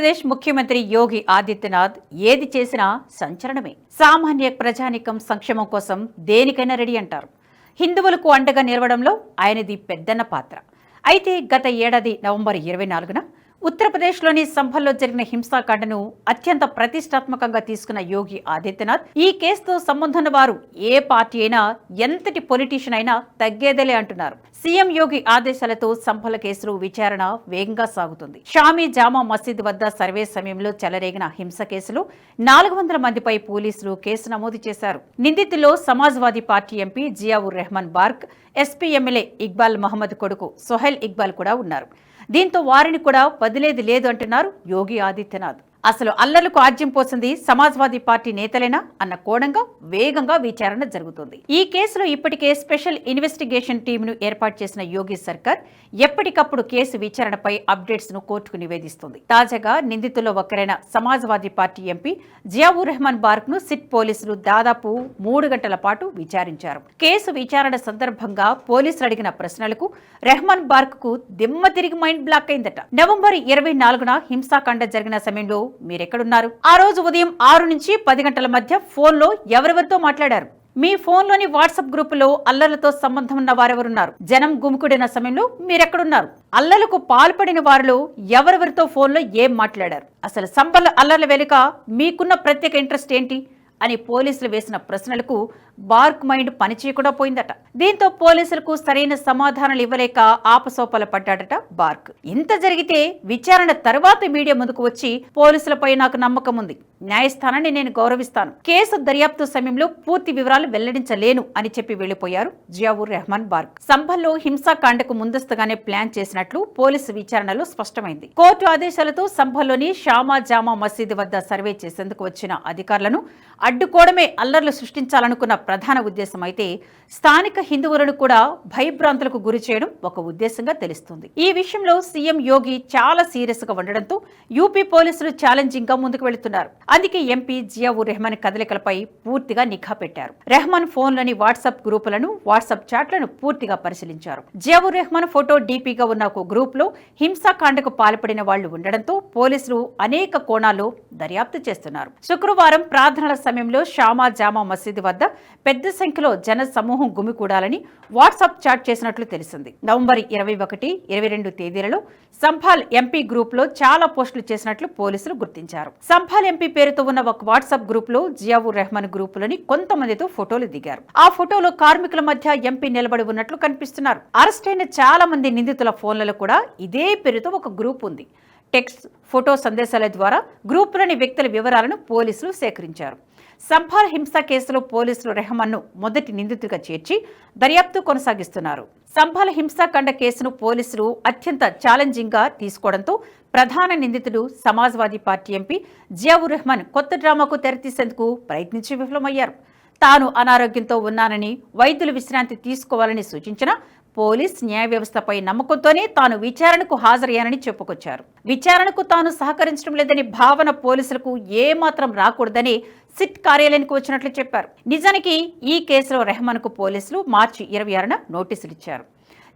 ఆంధ్రప్రదేశ్ ముఖ్యమంత్రి యోగి ఆదిత్యనాథ్ ఏది చేసినా సంచలనమే. సామాన్య ప్రజానికం సంక్షేమం కోసం దేనికైనా రెడీ అంటారు. హిందువులకు అండగా నిలవడంలో ఆయనది పెద్దన్న పాత్ర. అయితే గత ఏడాది నవంబర్ ఇరవై నాలుగున ఉత్తరప్రదేశ్లోని సంభల్లో జరిగిన హింసాకాండను అత్యంత ప్రతిష్టాత్మకంగా తీసుకున్న యోగి ఆదిత్యనాథ్. ఈ కేసుతో సంబంధం వారు ఏ పార్టీ అయినా ఎంతటి పొలిటీషియన్ అయినా తగ్గేదేలే అంటున్నారు. సీఎం యోగి ఆదేశాలతో సంభల కేసులు విచారణ వేగంగా సాగుతుంది. షామీ జామా మసీద్ వద్ద సర్వే సమయంలో చెలరేగిన హింస కేసులు నాలుగు వందల మందిపై పోలీసులు కేసు నమోదు చేశారు. నిందితుల్లో Samajwadi party MP Ziaur Rahman Barq SP MLA Iqbal Mohammad కొడుకు సొహైల్ ఇక్బాల్ కూడా ఉన్నారు. దీంతో వారిని కూడా వదిలేది లేదు అంటున్నారు యోగి ఆదిత్యనాథ్. అసలు అల్లర్లకు ఆజ్యం పోసింది సమాజ్వాదీ పార్టీ నేతలేనా అన్న కోణంగా వేగంగా విచారణ జరుగుతుంది. ఈ కేసులో ఇప్పటికే స్పెషల్ ఇన్వెస్టిగేషన్ టీంను ఏర్పాటు చేసిన యోగి సర్కార్ ఎప్పటికప్పుడు కేసు విచారణపై అప్డేట్స్ను కోర్టుకు నివేదిస్తుంది. తాజాగా నిందితుల్లో ఒకరైన సమాజ్వాదీ పార్టీ ఎంపీ జియావుర్ రెహమాన్ బార్క్ను సిట్ పోలీసులు దాదాపు మూడు గంటల పాటు విచారించారు. కేసు విచారణ సందర్భంగా పోలీసులు అడిగిన ప్రశ్నలకు రెహమాన్ బార్క్కు దిమ్మ తిరిగి మైండ్ బ్లాక్ అయిందట. నవంబర్ ఇరవై నాలుగున హింసాకాండ జరిగిన సమయంలో మీరెక్కడున్నారు? ఆ రోజు ఉదయం ఆరు నుంచి పది గంటల మధ్య ఫోన్లో ఎవరెవరితో మాట్లాడారు? మీ ఫోన్లోని వాట్సాప్ గ్రూపులో అల్లర్లతో సంబంధం ఉన్న వారెవరున్నారు? జనం గుమికుడిన సమయంలో మీరెక్కడున్నారు? అల్లర్లకు పాల్పడిన వారిలో ఎవరెవరితో ఫోన్లో ఏం మాట్లాడారు? అసలు సంపల్ల అల్లర్ల వెనుక మీకున్న ప్రత్యేక ఇంట్రెస్ట్ ఏంటి? అని పోలీసులు వేసిన ప్రశ్నలకు బార్క్ మైండ్ పనిచేయకుండా పోయిందట. దీంతో పోలీసులకు సరైన సమాధానాలు ఇవ్వలేక ఆపసోపల పడ్డాడట బార్క్. ఇంత జరిగితే విచారణ తర్వాత మీడియా ముందుకు వచ్చి పోలీసులపై నాకు నమ్మకం ఉంది. న్యాయస్థానాన్ని నేను గౌరవిస్తాను. కేసు దర్యాప్తు సమయంలో పూర్తి వివరాలు వెల్లడించలేను అని చెప్పి వెళ్ళిపోయారు జియావుర్ రెహమాన్ బార్క్. సంభల్లో హింసాకాండకు ముందస్తుగానే ప్లాన్ చేసినట్లు పోలీసు విచారణలో స్పష్టమైంది. కోర్టు ఆదేశాలతో సంభల్లోని షామా జామా మసీదు వద్ద సర్వే చేసేందుకు వచ్చిన అధికారులను అడ్డుకోవడమే అల్లర్లు సృష్టించాలనుకున్న ప్రధాన ఉద్దేశం అయితే స్థానిక హిందువులను కూడా భయభ్రాంతులకు గురి చేయడం ఒక ఉద్దేశంగా తెలుస్తుంది. ఈ విషయంలో సీఎం యోగి చాలా సీరియస్గా ఉండడంతో యూపీ పోలీసులు ఛాలెంజింగ్గా ముందుకు వెళుతున్నారు. అందుకే ఎంపీ జియావుర్ రెహమాన్ కదలికలపై పూర్తిగా నిఘా పెట్టారు. రెహమాన్ ఫోన్లోని వాట్సాప్ గ్రూపులను వాట్సాప్ చాట్లను పూర్తిగా పరిశీలించారు. జియావుర్ రెహమాన్ ఫోటో డీపీగా ఉన్న ఒక గ్రూప్లో హింసాకాండకు పాల్పడిన వాళ్ళు ఉండడంతో పోలీసులు అనేక కోణాల్లో దర్యాప్తు చేస్తున్నారు. శుక్రవారం ప్రార్థనల సమయంలో షామా జామా మసీదు వద్ద పెద్ద సంఖ్యలో జన సమూహం గుమికూడాలని వాట్సాప్ చాట్ చేసినట్లు తెలిసింది. నవంబర్ ఇరవై ఒకటి ఇరవై రెండు తేదీలలో సంభాల్ ఎంపీ గ్రూప్లో చాలా పోస్టులు చేసినట్లు పోలీసులు గుర్తించారు. సంభాల్ ఎంపీ పేరుతో ఉన్న ఒక వాట్సాప్ గ్రూప్లో జియావుర్ రెహమాన్ గ్రూపులోని కొంతమందితో ఫోటోలు దిగారు. ఆ ఫోటోలో కార్మికుల మధ్య ఎంపీ నిలబడి ఉన్నట్లు కనిపిస్తున్నారు. అరెస్ట్ అయిన చాలా మంది నిందితుల ఫోన్లలో కూడా ఇదే పేరుతో ఒక గ్రూప్ ఉంది. టెక్స్ట్ ఫోటో సందేశాల ద్వారా గ్రూపులోని వ్యక్తుల వివరాలను పోలీసులు సేకరించారు. సంభాల్ హింస కేసులో పోలీసులు రెహమాన్ను మొదటి నిందితుడిగా చేర్చి దర్యాప్తు కొనసాగిస్తున్నారు. సంభాల్ హింసాకాండ కేసును పోలీసులు అత్యంత ఛాలెంజింగ్గా తీసుకోవడంతో ప్రధాన నిందితుడు సమాజ్వాదీ పార్టీ ఎంపీ జియావుర్ రెహమాన్ కొత్త డ్రామాకు తెరతీసేందుకు ప్రయత్నించి విఫలమయ్యారు. తాను అనారోగ్యంతో ఉన్నానని వైద్యులు విశ్రాంతి తీసుకోవాలని సూచించిన పోలీస్ న్యాయ వ్యవస్థపై నమ్మకంతోనే తాను విచారణకు హాజరయ్యానని చెప్పుకొచ్చారు. విచారణకు తాను సహకరించడం లేదని భావన పోలీసులకు ఏమాత్రం రాకూడదని సిట్ కార్యాలయానికి వచ్చినట్లు చెప్పారు. నిజానికి ఈ కేసులో రెహమాన్కు పోలీసులు మార్చి ఇరవై ఆరున నోటీసులు ఇచ్చారు.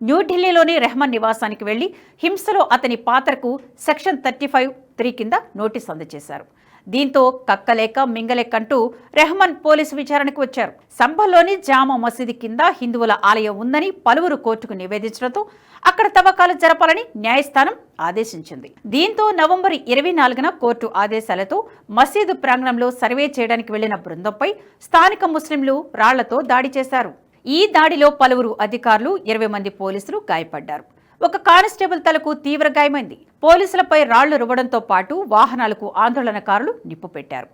న్యూఢిల్లీలోని రెహమాన్ నివాసానికి వెళ్ళి హింసలో అతని పాత్రకు సెక్షన్ థర్టీ ఫైవ్ త్రీ కింద నోటీస్ అందజేశారు. దీంతో కక్కలేక మింగలేకంటూ రెహమాన్ పోలీసు విచారణకు వచ్చారు. సంభల్లోని జామా మసీదు కింద హిందువుల ఆలయం ఉందని పలువురు కోర్టుకు నివేదించడంతో అక్కడ తవ్వకాలు జరపాలని న్యాయస్థానం ఆదేశించింది. దీంతో నవంబర్ ఇరవై నాలుగున కోర్టు ఆదేశాలతో మసీదు ప్రాంగణంలో సర్వే చేయడానికి వెళ్ళిన బృందంపై స్థానిక ముస్లింలు రాళ్ళతో దాడి చేశారు. ఈ దాడిలో పలువురు అధికారులు ఇరవై మంది పోలీసులు గాయపడ్డారు. ఒక కానిస్టేబుల్ తలకు తీవ్ర గాయమైంది. పోలీసులపై రాళ్ళు రువ్వడంతో పాటు వాహనాలకు ఆందోళనకారులు నిప్పు పెట్టారు.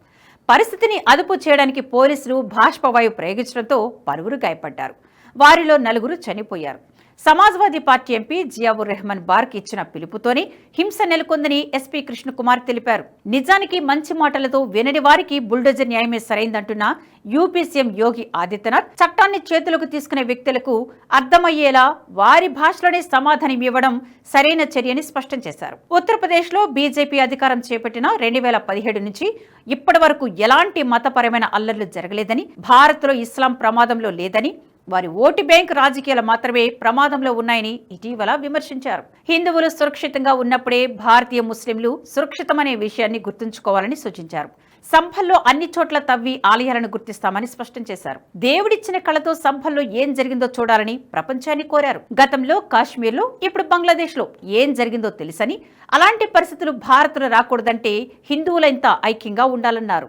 పరిస్థితిని అదుపు చేయడానికి పోలీసులు బాష్పవాయువు ప్రయోగించడంతో పలువురు గాయపడ్డారు. వారిలో నలుగురు చనిపోయారు. సమాజ్వాదీ పార్టీ ఎంపీ జియావుర్ రెహమాన్ బార్క్ ఇచ్చిన పిలుపుతోనే హింస నెలకొందని ఎస్పీ కృష్ణకుమార్ తెలిపారు. నిజానికి మంచి మాటలతో వినని వారికి బుల్డోజర్ న్యాయమే సరైందంటున్న యూపీ సీఎం యోగి ఆదిత్యనాథ్ చట్టాన్ని చేతులకు తీసుకునే వ్యక్తులకు అర్థమయ్యేలా వారి భాషలోనే సమాధానం ఇవ్వడం సరైన చర్యని స్పష్టం చేశారు. ఉత్తరప్రదేశ్లో బీజేపీ అధికారం చేపట్టిన రెండు వేల పదిహేడు నుంచి ఇప్పటి వరకు ఎలాంటి మతపరమైన అల్లర్లు జరగలేదని భారత్లో ఇస్లాం ప్రమాదంలో లేదని వారి ఓటు బ్యాంక్ రాజకీయాలు మాత్రమే ప్రమాదంలో ఉన్నాయని ఇటీవల విమర్శించారు. హిందువులు సురక్షితంగా ఉన్నప్పుడే భారతీయ ముస్లింలు సురక్షితమనే విషయాన్ని గుర్తుంచుకోవాలని సూచించారు. సంభల్లో అన్ని చోట్ల తవ్వి ఆలయాలను గుర్తిస్తామని స్పష్టం చేశారు. దేవుడిచ్చిన కళతో సంభల్లో ఏం జరిగిందో చూడాలని ప్రపంచాన్ని కోరారు. గతంలో కాశ్మీర్లో ఇప్పుడు బంగ్లాదేశ్లో ఏం జరిగిందో తెలుసని అలాంటి పరిస్థితులు భారత్లో రాకూడదంటే హిందువులంతా ఐక్యంగా ఉండాలన్నారు.